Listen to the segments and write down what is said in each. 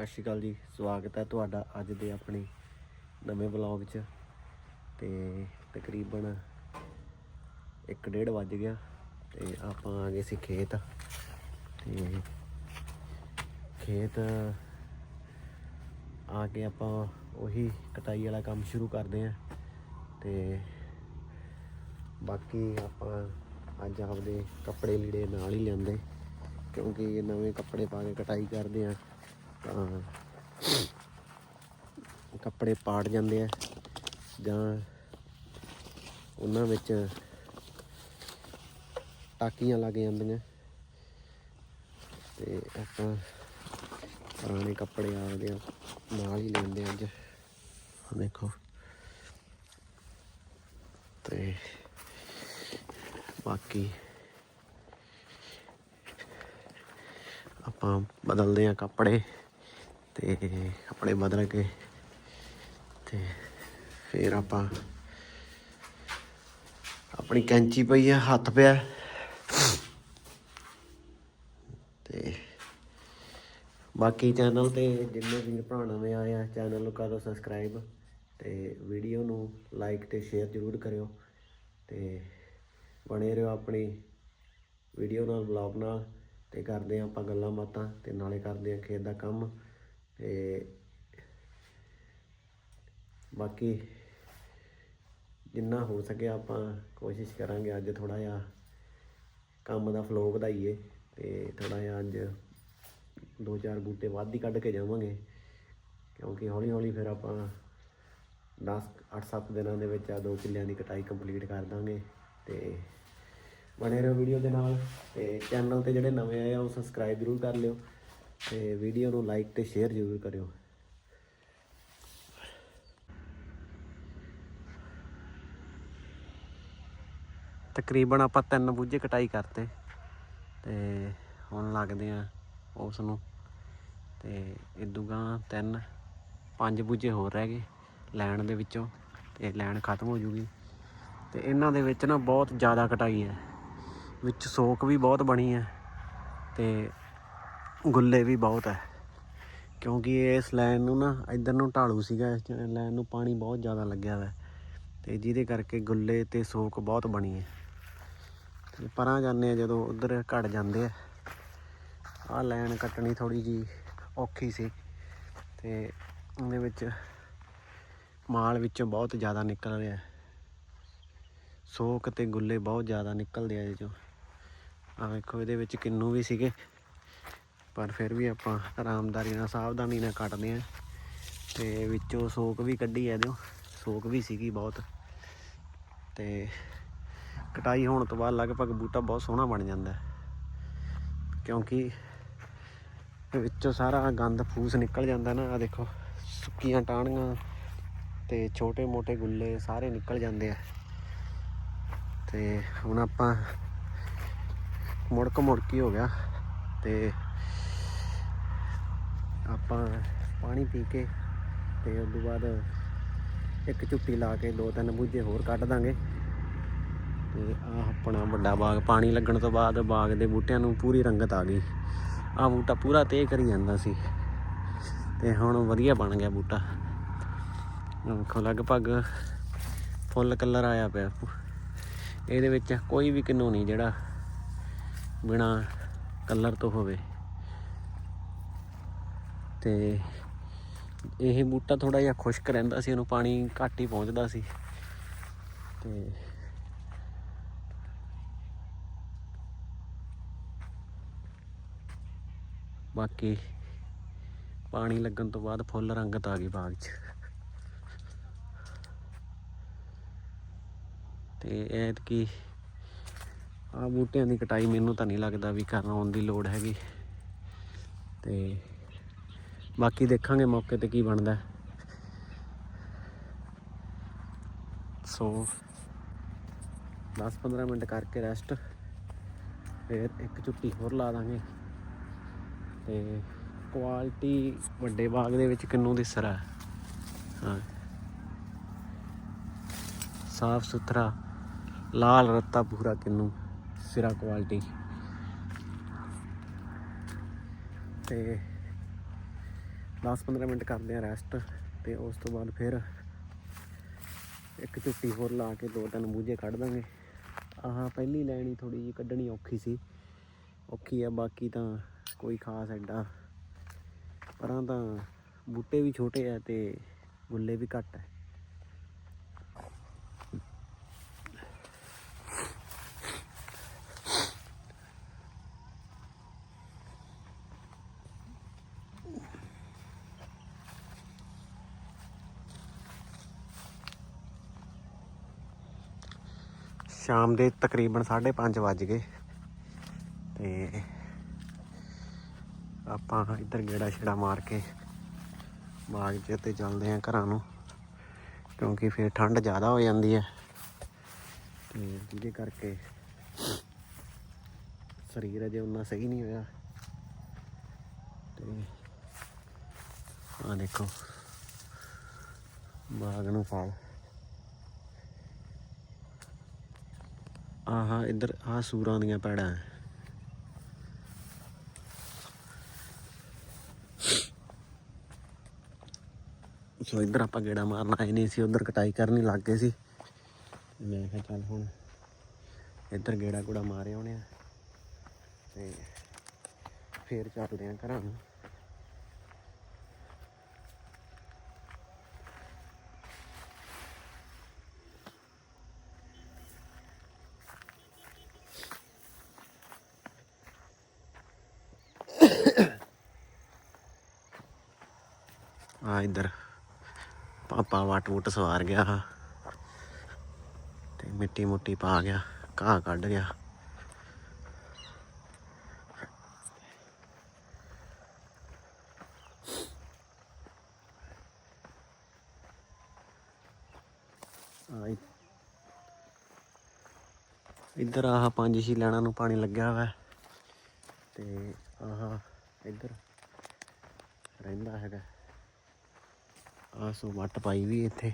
ਸਤਿ ਸ਼੍ਰੀ ਅਕਾਲ ਜੀ, ਸਵਾਗਤ ਹੈ ਤੁਹਾਡਾ ਅੱਜ ਦੇ ਆਪਣੇ ਨਵੇਂ ਵਲੌਗ 'ਚ। ਤੇ ਤਕਰੀਬਨ 1:30 ਵੱਜ ਗਿਆ ਤੇ ਆਪਾਂ ਆ ਗਏ ਸੀ ਖੇਤ। ਤੇ ਖੇਤ ਆ ਕੇ ਆਪਾਂ ਉਹੀ ਕਟਾਈ ਵਾਲਾ ਕੰਮ ਸ਼ੁਰੂ ਕਰਦੇ ਆਂ ਤੇ ਬਾਕੀ ਆਪਾਂ ਅੱਜ ਆਪਦੇ ਕੱਪੜੇ ਲੀੜੇ ਨਾਲ ਹੀ ਲਿਆਂਦੇ, ਕਿਉਂਕਿ ਨਵੇਂ ਕੱਪੜੇ ਪਾ ਕੇ ਕਟਾਈ ਕਰਦੇ ਆ ਤਾਂ ਕੱਪੜੇ ਪਾੜ ਜਾਂਦੇ ਆ ਜਾਂ ਉਹਨਾਂ ਵਿੱਚ ਟਾਕੀਆਂ ਲੱਗ ਜਾਂਦੀਆਂ। ਤੇ ਆਪਾਂ ਪੁਰਾਣੇ ਕੱਪੜੇ ਆਪਦੇ ਨਾਲ ਹੀ ਲੈਂਦੇ ਅੱਜ। ਦੇਖੋ। ਤੇ ਬਾਕੀ ਆਪਾਂ ਬਦਲਦੇ ਆ ਕੱਪੜੇ। ਤੇ ਕੱਪੜੇ ਬਦਲ ਕੇ ਤੇ ਫਿਰ ਆਪਾਂ ਆਪਣੀ ਕੈਂਚੀ ਪਈ ਆ, ਹੱਥ ਪਿਆ। ਤੇ ਬਾਕੀ ਚੈਨਲ ਤੇ ਜਿੰਨੇ ਵੀ ਭਰਾ ਨਵੇਂ ਆਏ ਆ ਚੈਨਲ ਨੂੰ ਕਰੋ ਸਬਸਕ੍ਰਾਈਬ ਤੇ ਵੀਡੀਓ ਨੂੰ ਲਾਈਕ ਤੇ ਸ਼ੇਅਰ ਜ਼ਰੂਰ ਕਰਿਓ। ਤੇ ਬਣੇ ਰਹੋ ਆਪਣੀ ਵੀਡੀਓ ਨਾਲ ਬਲੌਗ ਨਾਲ ਤੇ ਕਰਦੇ ਹਾਂ ਆਪਾਂ ਗੱਲਾਂ ਬਾਤਾਂ ਤੇ ਨਾਲੇ ਕਰਦੇ ਹਾਂ ਖੇਤ ਦਾ ਕੰਮ। ਤੇ ਬਾਕੀ ਜਿੰਨਾ ਹੋ ਸਕਿਆ ਆਪਾਂ ਕੋਸ਼ਿਸ਼ ਕਰਾਂਗੇ ਅੱਜ ਥੋੜਾ ਜਿਹਾ ਕੰਮ ਦਾ ਫਲੋ ਵਧਾਈਏ ਤੇ ਥੋੜਾ ਜਿਹਾ ਅੱਜ ਦੋ ਚਾਰ ਬੂਟੇ ਵੱਧ ਹੀ ਕੱਢ ਕੇ ਜਾਵਾਂਗੇ ਕਿਉਂਕਿ ਹੌਲੀ ਹੌਲੀ ਫਿਰ ਆਪਾਂ 10 8-7 ਦਿਨਾਂ ਦੇ ਵਿੱਚ ਆ ਦੋ ਕਿੱਲਿਆਂ ਦੀ ਕਟਾਈ ਕੰਪਲੀਟ ਕਰ ਦਾਂਗੇ ਤੇ ਬਣੇ ਰਹੋ ਵੀਡੀਓ ਦੇ ਨਾਲ ਤੇ ਚੈਨਲ ਤੇ ਜਿਹੜੇ ਨਵੇਂ ਆਏ ਆ ਉਹ ਸਬਸਕ੍ਰਾਈਬ ਜ਼ਰੂਰ ਕਰ ਲਿਓ। ਤੇ ਵੀਡੀਓ ਨੂੰ ਲਾਈਕ ਤੇ ਸ਼ੇਅਰ ਜ਼ਰੂਰ ਕਰਿਓ। ਤਕਰੀਬਨ ਆਪਾਂ ਤਿੰਨ ਬੂਝੇ ਕਟਾਈ ਕਰਤੇ ਤੇ ਹੁਣ ਲੱਗਦੇ ਆ ਉਸ ਨੂੰ। ਤੇ ਇਦੂਗਾ ਤਿੰਨ, ਪੰਜ ਬੂਝੇ ਹੋਰ ਰਹਿ ਗਏ ਲੈਣ ਦੇ ਵਿੱਚੋਂ ਤੇ ਲੈਣ ਖਤਮ ਹੋ ਜੂਗੀ। ਤੇ ਇਹਨਾਂ ਦੇ ਵਿੱਚ ਨਾ ਬਹੁਤ ਜ਼ਿਆਦਾ ਕਟਾਈ ਹੈ। ਵਿੱਚ ਸੋਕ ਵੀ ਬਹੁਤ ਬਣੀ ਹੈ ਤੇ ਗੁੱਲੇ ਵੀ ਬਹੁਤ ਹੈ ਕਿਉਂਕਿ ਇਸ ਲਾਈਨ ਨੂੰ ਨਾ ਇਧਰ ਨੂੰ ਢਾਲੂ ਸੀਗਾ, ਇਸ ਲਾਈਨ ਨੂੰ ਪਾਣੀ ਬਹੁਤ ਜ਼ਿਆਦਾ ਲੱਗਿਆ ਹੋਇਆ ਤੇ ਜਿਹਦੇ ਕਰਕੇ ਗੁੱਲੇ ਤੇ ਸੋਕ ਬਹੁਤ ਬਣੀ ਹੈ ਤੇ ਪਰਾਂ ਜਾਂਦੇ ਆ ਜਦੋਂ ਉਧਰ ਘਟ ਜਾਂਦੇ ਆ। ਆਹ ਲਾਈਨ ਕੱਟਣੀ ਥੋੜੀ ਜੀ ਔਖੀ ਸੀ। ਤੇ ਉਹਦੇ ਵਿੱਚ ਮਾਲ ਵਿੱਚੋਂ ਬਹੁਤ ਜ਼ਿਆਦਾ ਨਿਕਲ ਰਿਹਾ। ਸੋਕ ਤੇ ਗੁੱਲੇ ਬਹੁਤ ਜ਼ਿਆਦਾ ਨਿਕਲਦੇ ਆ ਇਹ ਚੋਂ। ਆ ਵੇਖੋ, ਇਹਦੇ ਵਿੱਚ ਕਿੰਨੂ ਵੀ ਸੀਗੇ। ਪਰ ਫਿਰ ਵੀ ਆਪਾਂ ਆਰਾਮਦਾਰੀ ਨਾਲ ਸਾਵਧਾਨੀ ਨਾਲ ਕੱਟਦੇ ਆ ਤੇ ਵਿੱਚੋਂ ਸੋਕ ਵੀ ਕੱਢੀ ਆ ਇਹਦੇ। ਸੋਕ ਵੀ ਸੀਗੀ ਬਹੁਤ। ਤੇ ਕਟਾਈ ਹੋਣ ਤੋਂ ਬਾਅਦ ਲਗਭਗ ਬੂਟਾ ਬਹੁਤ ਸੋਹਣਾ ਬਣ ਜਾਂਦਾ ਕਿਉਂਕਿ ਵਿੱਚੋਂ ਸਾਰਾ ਗੰਦ ਫੂਸ ਨਿਕਲ ਜਾਂਦਾ ਨਾ। ਆ ਦੇਖੋ, ਸੁੱਕੀਆਂ ਟਾਹਣੀਆਂ ਤੇ ਛੋਟੇ ਮੋਟੇ ਗੁੱਲੇ ਸਾਰੇ ਨਿਕਲ ਜਾਂਦੇ ਆ। ਤੇ ਹੁਣ ਆਪਾਂ ਮੁੜਕ ਮੁੜਕੀ ਹੋ ਗਿਆ। ਤੇ ਆਪਾਂ ਪਾਣੀ ਪੀ ਕੇ ਤੇ ਉਸ ਤੋਂ ਬਾਅਦ ਇੱਕ ਝੁੱਟੀ ਲਾ ਕੇ ਦੋ ਤਿੰਨ ਬੂਝੇ ਹੋਰ ਕੱਢ ਦਾਂਗੇ। ਤੇ ਆਹ ਆਪਣਾ ਵੱਡਾ ਬਾਗ, ਪਾਣੀ ਲੱਗਣ ਤੋਂ ਬਾਅਦ ਬਾਗ ਦੇ ਬੂਟਿਆਂ ਨੂੰ ਪੂਰੀ ਰੰਗਤ ਆ ਗਈ। ਆਹ ਬੂਟਾ ਪੂਰਾ ਤੇਹ ਕਰੀ ਜਾਂਦਾ ਸੀ। ਤੇ ਹੁਣ ਵਧੀਆ ਬਣ ਗਿਆ ਬੂਟਾ। ਦੇਖੋ, ਲਗਭਗ ਫੁੱਲ ਕਲਰ ਆਇਆ ਪਿਆ। ਇਹਦੇ ਵਿੱਚ ਕੋਈ ਵੀ ਕਿੰਨੂ ਨਹੀਂ ਜਿਹੜਾ ਬਿਨਾ ਕਲਰ ਤੋਂ ਹੋਵੇ। ਤੇ ਇਹ ਬੂਟਾ ਥੋੜਾ ਜਿਹਾ ਖੁਸ਼ਕ ਰਹਿੰਦਾ ਸੀ, ਉਹਨੂੰ ਪਾਣੀ ਘੱਟ ਹੀ ਪਹੁੰਚਦਾ ਸੀ। ਤੇ ਬਾਕੀ ਪਾਣੀ ਲੱਗਣ ਤੋਂ ਬਾਅਦ ਫੁੱਲ ਰੰਗਤ ਆ ਗਈ ਬਾਗ 'ਚ। ਤੇ ਐਤਕੀ ਆ ਬੂਟਿਆਂ ਦੀ ਕਟਾਈ ਮੈਨੂੰ ਤਾਂ ਨਹੀਂ ਲੱਗਦਾ ਵੀ ਕਰਨ ਆਉਣ ਦੀ ਲੋੜ ਹੈਗੀ। ਤੇ ਬਾਕੀ ਦੇਖਾਂਗੇ ਮੌਕੇ ਤੇ ਕੀ ਬਣਦਾ। ਸੋ 10-15 ਮਿੰਟ ਕਰਕੇ ਰੈਸਟ ਫਿਰ ਇੱਕ ਝੁੱਟੀ ਹੋਰ ਲਾ ਦਾਂਗੇ। ਤੇ ਕੁਆਲਿਟੀ ਵੱਡੇ ਬਾਗ ਦੇ ਵਿੱਚ ਕਿੰਨੂ ਦੀ ਸਰਾ ਹਾਂ। ਸਾਫ਼ ਸੁਥਰਾ, ਲਾਲ ਰੱਤਾ ਪੂਰਾ ਕਿੰਨੂ, ਸਿਰਾ ਕੁਆਲਿਟੀ ਤੇ 10-15 ਮਿੰਟ ਕਰਦੇ ਆ ਰੈਸਟ ਤੇ ਉਸ ਤੋਂ ਬਾਅਦ ਫਿਰ ਇੱਕ ਝੁੱਟੀ ਹੋਰ ਲਾ ਕੇ ਦੋ ਤਿੰਨ ਬੂਝੇ ਕੱਢ ਦਾਂਗੇ। ਆਹ ਪਹਿਲੀ ਲੈਣੀ ਥੋੜੀ ਜਿਹੀ ਕੱਢਣੀ ਔਖੀ ਸੀ। ਔਖੀ ਆ, ਬਾਕੀ ਤਾਂ ਕੋਈ ਖਾਸ ਐਡਾ ਪਰਾਂ ਤਾਂ ਬੂਟੇ ਵੀ ਛੋਟੇ ਆ ਤੇ ਗੁੱਲੇ ਵੀ ਘੱਟ ਆ। ਸ਼ਾਮ ਦੇ ਤਕਰੀਬਨ 5:30 ਵੱਜ ਗਏ। ਤੇ ਆਪਾਂ ਇੱਧਰ ਗੇੜਾ ਛੇੜਾ ਮਾਰ ਕੇ ਬਾਗ 'ਚ ਤੇ ਚੱਲਦੇ ਆਂ ਘਰਾਂ ਨੂੰ, ਕਿਉਂਕਿ ਫਿਰ ਠੰਡ ਜ਼ਿਆਦਾ ਹੋ ਜਾਂਦੀ ਹੈ। ਤੇ ਜਿਹਦੇ ਕਰਕੇ ਸਰੀਰ ਅਜੇ ਉਨਾ ਸਹੀ ਨਹੀਂ ਹੋਇਆ। ਤੇ ਆ ਦੇਖੋ, ਬਾਗ ਨੂੰ ਫਾਲ। ਆਹਾ, ਇੱਧਰ ਆ ਸੂਰਾਂ ਦੀਆਂ ਪੈੜਾਂ ਸੋ ਇੱਧਰ ਆਪਾਂ ਗੇੜਾ ਮਾਰਨ ਆਏ ਨਹੀਂ ਸੀ, ਉਧਰ ਕਟਾਈ ਕਰਨੀ ਲੱਗ ਗਏ ਸੀ। ਮੈਂ ਕਿਹਾ ਚੱਲ ਹੁਣ ਇੱਧਰ ਗੇੜਾ ਗੂੜਾ ਮਾਰੇ ਹੋਣੇ ਆ। ਤੇ ਫੇਰ ਚੱਲਦੇ ਆ ਘਰਾਂ ਨੂੰ। ਆ ਇੱਧਰ। ਪਾਪਾ ਵਟ ਵੁੱਟ ਸਵਾਰ ਗਿਆ ਹਾ। ਤੇ ਮਿੱਟੀ ਮੁੱਟੀ ਪਾ ਗਿਆ, ਘਾਹ ਕੱਢ ਗਿਆ। ਇੱਧਰ ਆਹ ਪੰਜ ਛੇ ਲੈਣਾ ਨੂੰ ਪਾਣੀ ਲੱਗਿਆ ਹੋਇਆ ਤੇ ਆਹ ਇੱਧਰ ਰਹਿੰਦਾ ਹੈਗਾ। ਆਹ ਸੋ ਵੱਟ ਪਾਈ ਵੀ ਇੱਥੇ।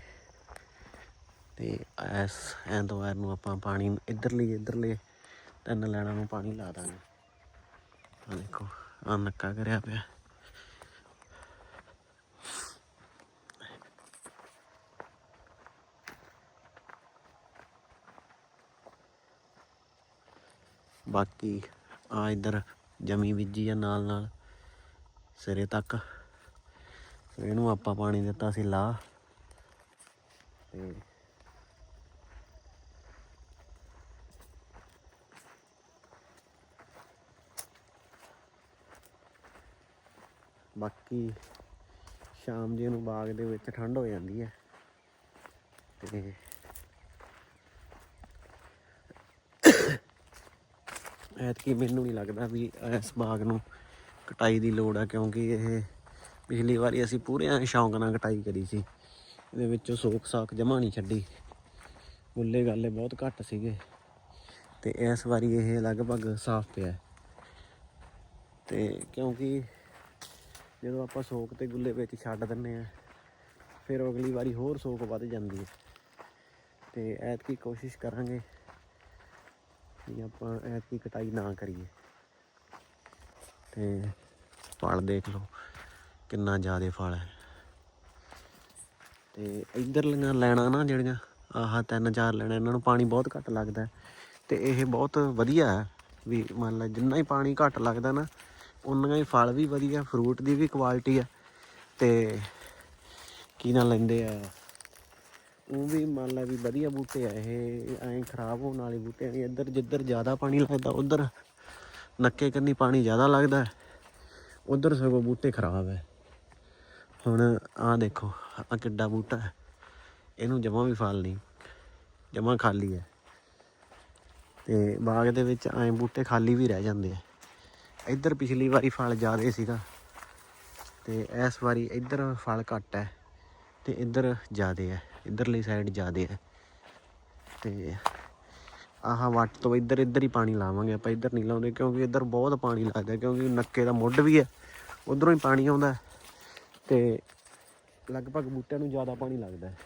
ਤੇ ਐਸ ਐਤਵਾਰ ਨੂੰ ਆਪਾਂ ਪਾਣੀ ਇੱਧਰਲੀ ਇੱਧਰਲੇ ਤਿੰਨ ਲੈਣਾ ਨੂੰ ਪਾਣੀ ਲਾ ਦਾਂਗੇ। ਆ ਦੇਖੋ ਆ ਨੱਕਾ ਕਰਿਆ ਪਿਆ। ਬਾਕੀ ਆ ਇੱਧਰ ਜਮੀ ਬੀਜੀ ਆ ਨਾਲ ਨਾਲ ਸਿਰੇ ਤੱਕ। ਇਹਨੂੰ ਆਪਾਂ ਪਾਣੀ ਦਿੱਤਾ ਸੀ ਲਾ। ਤੇ ਬਾਕੀ ਸ਼ਾਮ ਜੇ ਨੂੰ ਬਾਗ ਦੇ ਵਿੱਚ ਠੰਡ ਹੋ ਜਾਂਦੀ ਹੈ। ਤੇ ਐਤਕੀ ਮੈਨੂੰ ਨਹੀਂ ਲੱਗਦਾ ਵੀ ਇਸ ਬਾਗ ਨੂੰ ਕਟਾਈ ਦੀ ਲੋੜ ਆ ਕਿਉਂਕਿ ਇਹ ਪਿਛਲੀ ਵਾਰੀ ਅਸੀਂ ਪੂਰੇ ਐਂ ਸ਼ੌਂਕ ਨਾਲ ਕਟਾਈ ਕਰੀ ਸੀ। ਇਹਦੇ ਵਿੱਚੋਂ ਸੋਕ ਸਾਕ ਜਮਾ ਨਹੀਂ ਛੱਡੀ। ਗੁੱਲੇ ਗਾਲੇ ਬਹੁਤ ਘੱਟ ਸੀਗੇ। ਤੇ ਇਸ ਵਾਰੀ ਇਹ ਲਗਭਗ ਸਾਫ਼ ਪਿਆ ਹੈ। ਤੇ ਕਿਉਂਕਿ ਜਦੋਂ ਆਪਾਂ ਸੋਕ ਤੇ ਗੁੱਲੇ ਵਿੱਚ ਛੱਡ ਦਿੰਨੇ ਆ ਫਿਰ ਅਗਲੀ ਵਾਰੀ ਹੋਰ ਸੋਕ ਵੱਧ ਜਾਂਦੀ ਹੈ। ਤੇ ਐਤਕੀ ਕੋਸ਼ਿਸ਼ ਕਰਾਂਗੇ ਵੀ ਆਪਾਂ ਐਤਕੀ ਕਟਾਈ ਨਾ ਕਰੀਏ। ਤੇ ਫਲ ਦੇਖ ਲਓ। ਕਿੰਨਾ ਜ਼ਿਆਦਾ ਫਲ ਹੈ। ਤੇ ਇਧਰਲੀਆਂ ਲੈਣਾ ਨਾ ਜਿਹੜੀਆਂ, ਆਹ ਤਿੰਨ ਚਾਰ ਲੈਣਾ, ਇਹਨਾਂ ਨੂੰ ਪਾਣੀ ਬਹੁਤ ਘੱਟ ਲੱਗਦਾ ਹੈ। ਤੇ ਇਹ ਬਹੁਤ ਵਧੀਆ ਹੈ ਵੀ ਮੰਨ ਲੈ ਜਿੰਨਾ ਹੀ ਪਾਣੀ ਘੱਟ ਲੱਗਦਾ ਨਾ ਉਨਾ ਹੀ ਫਲ ਵੀ ਵਧੀਆ ਫਰੂਟ ਦੀ ਵੀ ਕੁਆਲਿਟੀ ਆ ਤੇ ਕੀ ਨਾ ਲੈਂਦੇ ਆ, ਉਹ ਵੀ ਮੰਨ ਲੈ ਵੀ ਵਧੀਆ ਬੂਟੇ ਆ, ਇਹ ਐਂ ਖਰਾਬ ਹੋਣ ਵਾਲੇ ਬੂਟੇ ਨਹੀਂ ਇੱਧਰ ਜਿੱਧਰ ਜ਼ਿਆਦਾ ਪਾਣੀ ਲੱਗਦਾ, ਉਧਰ ਨੱਕੇ ਕੰਨੀ ਪਾਣੀ ਜ਼ਿਆਦਾ ਲੱਗਦਾ ਉਧਰ ਸਗੋਂ ਬੂਟੇ ਖਰਾਬ ਹੈ। ਹੁਣ ਆਹ ਦੇਖੋ ਆ ਕਿੱਡਾ ਬੂਟਾ ਹੈ। ਇਹਨੂੰ ਜਮਾਂ ਵੀ ਫਲ ਨਹੀਂ, ਜਮਾਂ ਖਾਲੀ ਹੈ। ਤੇ ਬਾਗ ਦੇ ਵਿੱਚ ਐਂ ਬੂਟੇ ਖਾਲੀ ਵੀ ਰਹਿ ਜਾਂਦੇ ਆ। ਇੱਧਰ ਪਿਛਲੀ ਵਾਰੀ ਫਲ ਜ਼ਿਆਦੇ ਸੀਗਾ। ਤੇ ਇਸ ਵਾਰੀ ਇੱਧਰ ਫਲ ਘੱਟ ਹੈ ਤੇ ਇੱਧਰ ਜ਼ਿਆਦੇ ਹੈ। ਇੱਧਰਲੀ ਸਾਈਡ ਜ਼ਿਆਦੇ ਹੈ। ਤੇ ਆਹ ਵੱਟ ਤੋਂ ਇੱਧਰ ਇੱਧਰ ਹੀ ਪਾਣੀ ਲਾਵਾਂਗੇ ਆਪਾਂ। ਇੱਧਰ ਨਹੀਂ ਲਾਉਂਦੇ ਕਿਉਂਕਿ ਇੱਧਰ ਬਹੁਤ ਪਾਣੀ ਲੱਗਦਾ ਕਿਉਂਕਿ ਨੱਕੇ ਦਾ ਮੁੱਢ ਵੀ ਹੈ। ਉਧਰੋਂ ਹੀ ਪਾਣੀ ਆਉਂਦਾ ਤੇ ਲਗਭਗ ਬੂਟਿਆਂ ਨੂੰ ਜ਼ਿਆਦਾ ਪਾਣੀ ਲੱਗਦਾ ਹੈ।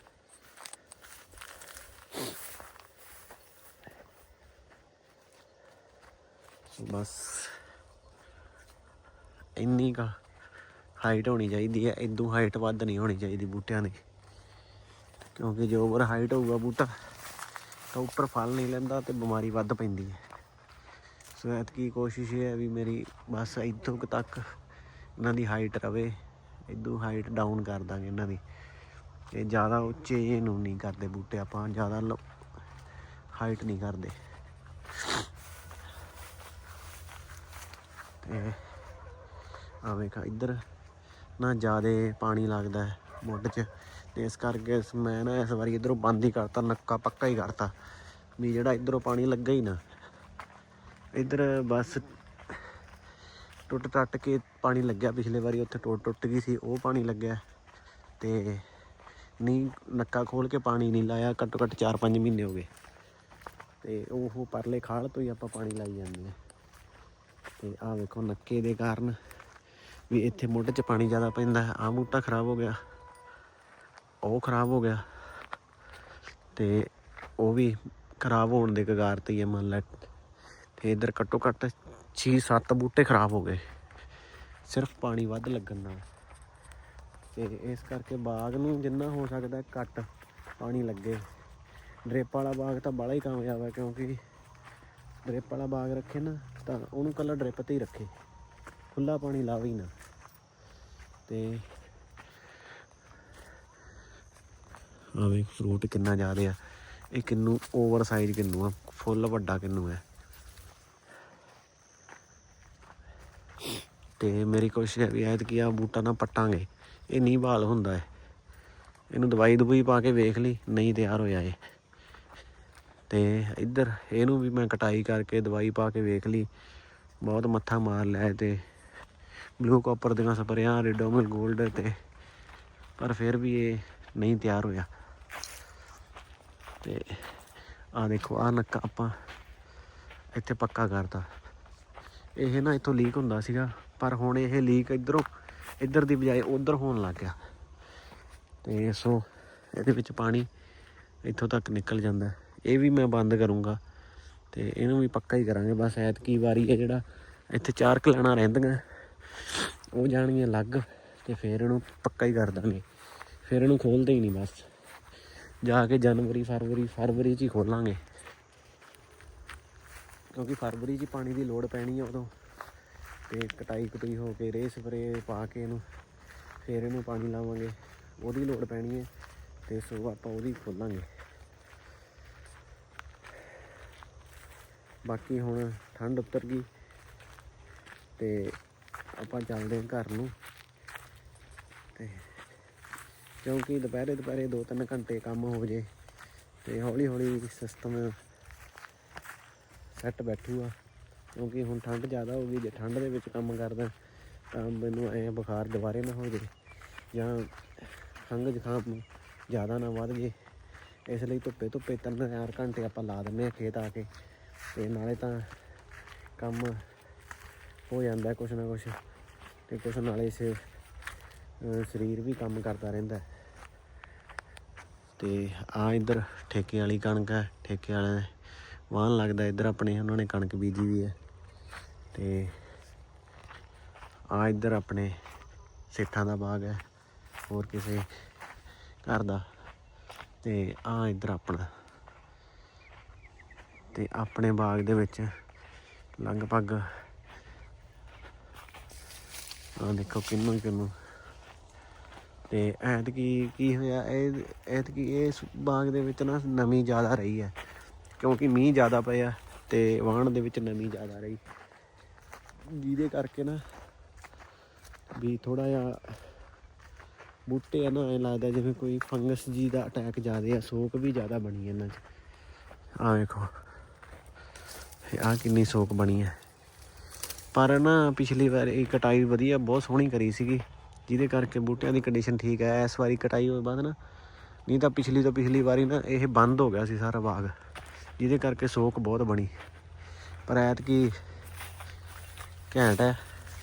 ਬਸ ਇੰਨੀ ਕਾ ਹਾਈਟ ਹੋਣੀ ਚਾਹੀਦੀ ਹੈ ਇਦੋਂ ਹਾਈਟ ਵੱਧ ਨਹੀਂ ਹੋਣੀ ਚਾਹੀਦੀ ਬੂਟਿਆਂ ਦੀ। ਕਿਉਂਕਿ ਜੇ ਓਵਰ ਹਾਈਟ ਹੋਊਗਾ ਬੂਟਾ, ਤਾਂ ਉੱਪਰ ਫਲ ਨਹੀਂ ਲੈਂਦਾ ਤੇ ਬਿਮਾਰੀ ਵੱਧ ਪੈਂਦੀ ਹੈ। ਸੋ ਐਤਕੀ ਕੋਸ਼ਿਸ਼ ਇਹ ਹੈ ਵੀ ਮੇਰੀ ਬਸ ਇੱਥੋਂ ਤੱਕ ਇਹਨਾਂ ਦੀ ਹਾਈਟ ਰਵੇ। ਇਦੋਂ ਹਾਈਟ ਡਾਊਨ ਕਰ ਦਾਂਗੇ ਇਹਨਾਂ ਦੀ। ਇਹ ਜ਼ਿਆਦਾ ਉੱਚੇ ਨੂੰ ਨਹੀਂ ਕਰਦੇ ਬੂਟੇ, ਆਪਾਂ ਜ਼ਿਆਦਾ ਹਾਈਟ ਨਹੀਂ ਕਰਦੇ। ਤੇ ਆ ਵੇਖਾ, ਇੱਧਰ ਨਾ ਜ਼ਿਆਦੇ ਪਾਣੀ ਲੱਗਦਾ ਹੈ ਮੁੱਢ 'ਚ। ਤੇ ਇਸ ਕਰਕੇ ਮੈਂ ਨਾ ਇਸ ਵਾਰੀ ਇਧਰੋਂ ਬੰਦ ਹੀ ਕਰਤਾ, ਨੱਕਾ ਪੱਕਾ ਹੀ ਕਰਤਾ। ਵੀ ਜਿਹੜਾ ਇਧਰੋਂ ਪਾਣੀ ਲੱਗਾ ਹੀ ਨਾ। ਇੱਧਰ ਬਸ ਟੁੱਟ ਟੱਟ ਕੇ ਪਾਣੀ ਲੱਗਿਆ। ਪਿਛਲੇ ਵਾਰੀ ਉੱਥੇ ਟੁੱਟ ਟੁੱਟ ਗਈ ਸੀ, ਉਹ ਪਾਣੀ ਲੱਗਿਆ। ਤੇ ਨਹੀਂ ਨੱਕਾ ਖੋਲ ਕੇ ਪਾਣੀ ਨਹੀਂ ਲਾਇਆ, ਘੱਟੋ ਘੱਟ 4-5 ਮਹੀਨੇ ਹੋ ਗਏ। ਤੇ ਉਹ ਪਰਲੇ ਖਾਲ ਤੋਂ ਹੀ ਆਪਾਂ ਪਾਣੀ ਲਾਈ ਜਾਂਦੇ ਆ ਤੇ ਆਹ ਵੇਖੋ ਨੱਕੇ ਦੇ ਕਾਰਨ ਵੀ ਇੱਥੇ ਮੁੱਢ 'ਚ ਪਾਣੀ ਜ਼ਿਆਦਾ ਪੈਂਦਾ। ਹੈ ਆਹ ਬੂਟਾ ਖਰਾਬ ਹੋ ਗਿਆ। ਉਹ ਖਰਾਬ ਹੋ ਗਿਆ। ਤੇ ਉਹ ਵੀ ਖਰਾਬ ਹੋਣ ਦੇ ਕਗਾਰ ਤੇ ਹੀ ਹੈ ਮੰਨ ਲੈ। ਤੇ ਇਧਰ ਘੱਟੋ ਘੱਟ 6-7 ਬੂਟੇ ਖਰਾਬ ਹੋ ਗਏ। ਸਿਰਫ ਪਾਣੀ ਵੱਧ ਲੱਗਣ ਨਾਲ। ਤੇ ਇਸ ਕਰਕੇ ਬਾਗ ਨੂੰ ਜਿੰਨਾ ਹੋ ਸਕਦਾ ਘੱਟ ਪਾਣੀ ਲੱਗੇ। ਡ੍ਰਿਪ ਵਾਲਾ ਬਾਗ ਤਾਂ ਬੜਾ ਹੀ ਕਾਮਯਾਬ ਹੈ ਕਿਉਂਕਿ ਡ੍ਰਿਪ ਵਾਲਾ ਬਾਗ ਰੱਖੇ ਨਾ, ਤਾਂ ਉਹਨੂੰ ਕੱਲਾ ਡ੍ਰਿਪ ਤੇ ਹੀ ਰੱਖੇ। ਖੁੱਲਾ ਪਾਣੀ ਲਾਵੇ ਹੀ ਨਾ। ਤੇ ਆ ਫਰੂਟ ਕਿੰਨਾ ਜ਼ਿਆਦਾ ਆ। ਇਹ ਕਿੰਨੂ ਓਵਰ ਸਾਈਜ਼ ਕਿੰਨੂ ਆ। ਫੁੱਲ ਵੱਡਾ ਕਿੰਨੂ ਹੈ ਤੇ ਮੇਰੀ ਕੋਸ਼ਿਸ਼ ਹੈ ਵੀ ਐਤ ਕੀ ਆ ਬੂਟਾ ਨਾ ਪੱਟਾਂਗੇ। ਇਹ ਨਹੀਂ ਬਾਲ ਹੁੰਦਾ ਹੈ ਇਹਨੂੰ ਦਵਾਈ ਦਵਾਈ ਪਾ ਕੇ ਵੇਖ ਲਈ, ਨਹੀਂ ਤਿਆਰ ਹੋਇਆ ਇਹ। ਤੇ ਇੱਧਰ ਇਹਨੂੰ ਵੀ ਮੈਂ ਕਟਾਈ ਕਰਕੇ ਦਵਾਈ ਪਾ ਕੇ ਵੇਖ ਲਈ। ਬਹੁਤ ਮੱਥਾ ਮਾਰ ਲਿਆ ਤੇ। ਬਲੂ ਕਾਪਰ ਦੀਆਂ ਸਪਰੇਆਂ ਰਿਡੋਮਲ 골ਡ ਤੇ। ਪਰ ਫਿਰ ਵੀ ਇਹ ਨਹੀਂ ਤਿਆਰ ਹੋਇਆ। ਤੇ ਆ ਦੇਖੋ ਆ ਨੱਕਾ ਆਪਾਂ ਇੱਥੇ ਪੱਕਾ ਕਰਤਾ। ਇਹ ਨਾ ਇੱਥੋਂ ਲੀਕ ਹੁੰਦਾ ਸੀਗਾ। ਪਰ ਹੁਣ ਇਹ ਲੀਕ ਇਧਰੋਂ, ਇੱਧਰ ਦੀ ਬਜਾਏ ਉਧਰ ਹੋਣ ਲੱਗ ਗਿਆ। ਤੇ ਸੋ ਇਹਦੇ ਵਿੱਚ ਪਾਣੀ ਇੱਥੋਂ ਤੱਕ ਨਿਕਲ ਜਾਂਦਾ। ਇਹ ਵੀ ਮੈਂ ਬੰਦ ਕਰੂੰਗਾ ਤੇ ਇਹਨੂੰ ਵੀ ਪੱਕਾ ਹੀ ਕਰਾਂਗੇ। ਬਸ ਐਤਕੀ ਵਾਰੀ ਹੈ ਜਿਹੜਾ ਇੱਥੇ ਚਾਰ ਕਲਾਣਾ ਰਹਿੰਦੀਆਂ, ਉਹ ਜਾਣਗੀਆਂ ਅਲੱਗ ਤੇ ਫਿਰ ਇਹਨੂੰ ਪੱਕਾ ਹੀ ਕਰ ਦਾਂਗੇ। ਫਿਰ ਇਹਨੂੰ ਖੋਲਦੇ ਹੀ ਨਹੀਂ ਬਸ। ਜਾ ਕੇ ਜਨਵਰੀ, ਫਰਵਰੀ ਫਰਵਰੀ 'ਚ ਹੀ ਖੋਲਾਂਗੇ। ਕਿਉਂਕਿ ਫਰਵਰੀ 'ਚ ਹੀ ਪਾਣੀ ਦੀ ਲੋੜ ਪੈਣੀ ਹੈ ਉਦੋਂ। ਤੇ ਕਟਾਈ ਕਟੂਈ ਹੋ ਕੇ ਰੇ ਸਪਰੇ ਪਾ ਕੇ ਇਹਨੂੰ ਫਿਰ ਇਹਨੂੰ ਪਾਣੀ ਲਾਵਾਂਗੇ। ਉਹਦੀ ਲੋੜ ਪੈਣੀ ਹੈ ਤੇ ਸੋ ਆਪਾਂ ਉਹਦੀ ਖੋਲਾਂਗੇ। ਬਾਕੀ ਹੁਣ ਠੰਡ ਉਤਰ ਗਈ ਤੇ ਆਪਾਂ ਚੱਲਦੇ ਹਾਂ ਘਰ ਨੂੰ। ਤੇ ਕਿਉਂਕਿ ਦੁਪਹਿਰੇ ਦੁਪਹਿਰੇ 2-3 ਘੰਟੇ ਕੰਮ ਹੋ ਜੇ ਤੇ ਹੌਲੀ ਹੌਲੀ ਸਿਸਟਮ ਸੈੱਟ ਬੈਠੂਗਾ। ਕਿਉਂਕਿ ਹੁਣ ਠੰਡ ਜ਼ਿਆਦਾ ਹੋ ਗਈ, ਜੇ ਠੰਡ ਦੇ ਵਿੱਚ ਕੰਮ ਕਰਦਾ, ਤਾਂ ਮੈਨੂੰ ਐ ਬੁਖਾਰ ਦੁਬਾਰੇ ਨਾ ਹੋ ਜਾਵੇ ਜਾਂ ਖੰਘ ਜ਼ੁਕਾਮ ਜ਼ਿਆਦਾ ਨਾ ਵੱਧ ਜੇ ਇਸ ਲਈ ਧੁੱਪੇ ਧੁੱਪੇ ਤਿੰਨ ਚਾਰ ਘੰਟੇ ਆਪਾਂ ਲਾ ਦਿੰਦੇ ਆ ਖੇਤ ਆ ਕੇ ਤੇ ਨਾਲੇ ਤਾਂ ਕੰਮ ਹੋ ਜਾਂਦਾ ਕੁਛ ਨਾ ਕੁਛ ਤੇ ਕੁਛ ਨਾਲੇ ਇਸ ਸਰੀਰ ਵੀ ਕੰਮ ਕਰਦਾ ਰਹਿੰਦਾ ਹੈ। ਤੇ ਆ ਇੱਧਰ ਠੇਕੇ ਵਾਲੀ ਕਣਕ ਹੈ, ਠੇਕੇ ਵਾਲੇ ਵਾਹਨ ਲੱਗਦਾ ਇੱਧਰ ਆਪਣੇ, ਉਹਨਾਂ ਨੇ ਕਣਕ ਬੀਜੀ ਵੀ ਹੈ। ਤੇ ਆ ਇੱਧਰ ਆਪਣੇ ਸੇਠਾਂ ਦਾ ਬਾਗ ਹੈ, ਹੋਰ ਕਿਸੇ ਘਰ ਦਾ। ਤੇ ਆ ਇੱਧਰ ਆਪਣਾ। ਤੇ ਆਪਣੇ ਬਾਗ ਦੇ ਵਿੱਚ ਲਗਭਗ ਆ ਦੇਖੋ ਕਿੰਨੂ ਹੀ ਕਿੰਨੂ। ਤੇ ਐਤਕੀ ਕੀ ਹੋਇਆ, ਇਹ, ਐਤਕੀ ਇਸ ਬਾਗ ਦੇ ਵਿੱਚ ਨਾ ਨਵੀਂ ਜ਼ਿਆਦਾ ਰਹੀ ਹੈ। ਕਿਉਂਕਿ ਮੀਂਹ ਜ਼ਿਆਦਾ ਪਿਆ ਤੇ ਵਾਹਣ ਦੇ ਵਿੱਚ ਨਮੀ ਜ਼ਿਆਦਾ ਰਹੀ। ਜਿਹਦੇ ਕਰਕੇ ਨਾ ਵੀ ਥੋੜਾ ਜਿਹਾ ਬੂਟੇ ਆ ਨਾ, ਐ ਲੱਗਦਾ ਜਿਵੇਂ ਕੋਈ ਫੰਗਸ ਜੀ ਦਾ ਅਟੈਕ ਜ਼ਿਆਦਾ ਆ, ਸੋਕ ਵੀ ਜ਼ਿਆਦਾ ਬਣੀ ਇਹਨਾਂ 'ਚ। ਆ ਵੇਖੋ ਆ ਕਿੰਨੀ ਸੋਕ ਬਣੀ ਹੈ ਪਰ ਨਾ ਪਿਛਲੀ ਵਾਰ ਇਹ ਕਟਾਈ ਵਧੀਆ, ਬਹੁਤ ਸੋਹਣੀ ਕਰੀ ਸੀਗੀ। ਜਿਹਦੇ ਕਰਕੇ ਬੂਟਿਆਂ ਦੀ ਕੰਡੀਸ਼ਨ ਠੀਕ ਹੈ ਇਸ ਵਾਰੀ ਕਟਾਈ ਹੋਏ ਬਾਅਦ ਨਾ, ਨਹੀਂ ਤਾਂ ਪਿਛਲੀ ਤੋਂ ਪਿਛਲੀ ਵਾਰੀ ਨਾ ਇਹ ਬੰਦ ਹੋ ਗਿਆ ਸੀ ਸਾਰਾ ਬਾਗ। ਜਿਹਦੇ ਕਰਕੇ ਸੋਕ ਬਹੁਤ ਬਣੀ। ਪਰ ਐਤਕੀ ਘੈਂਟ ਹੈ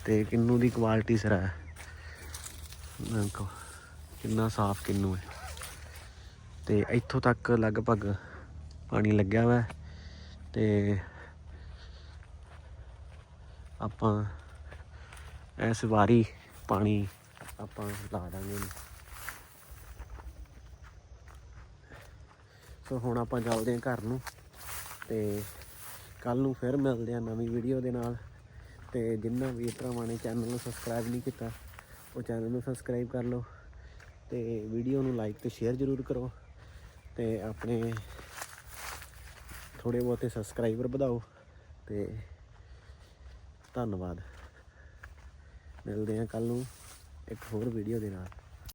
ਤੇ ਕਿੰਨੂ ਦੀ ਕੁਆਲਿਟੀ ਸਿਰਾ ਹੈ। ਦੇਖੋ, ਕਿੰਨਾ ਸਾਫ਼ ਕਿੰਨੂ ਹੈ। ਤੇ ਇੱਥੋਂ ਤੱਕ ਲਗਭਗ ਪਾਣੀ ਲੱਗਿਆ ਹੋਇਆ ਹੈ। ਤੇ ਆਪਾਂ ਇਸ ਵਾਰੀ ਪਾਣੀ ਆਪਾਂ ਲਾ ਦਾਂਗੇ ਸੋ ਹੁਣ ਆਪਾਂ ਚੱਲਦੇ ਹਾਂ ਘਰ ਨੂੰ। ਤੇ ਕੱਲ ਨੂੰ ਫਿਰ ਮਿਲਦੇ ਆ ਨਵੀਂ ਵੀਡੀਓ ਦੇ ਨਾਲ। ਤੇ ਜਿੰਨਾ ਵੀ ਭਰਾਵਾਂ ਨੇ ਚੈਨਲ ਨੂੰ ਸਬਸਕ੍ਰਾਈਬ ਨਹੀਂ ਕੀਤਾ, ਉਹ ਚੈਨਲ ਨੂੰ ਸਬਸਕ੍ਰਾਈਬ ਕਰ ਲਓ ਤੇ ਵੀਡੀਓ ਨੂੰ ਲਾਈਕ ਤੇ ਸ਼ੇਅਰ ਜ਼ਰੂਰ ਕਰੋ ਤੇ ਆਪਣੇ ਥੋੜੇ ਬਹੁਤੇ ਸਬਸਕ੍ਰਾਈਬਰ ਵਧਾਓ ਤੇ ਧੰਨਵਾਦ। ਮਿਲਦੇ ਹਾਂ ਕੱਲ ਨੂੰ ਇੱਕ ਹੋਰ ਵੀਡੀਓ ਦੇ ਨਾਲ।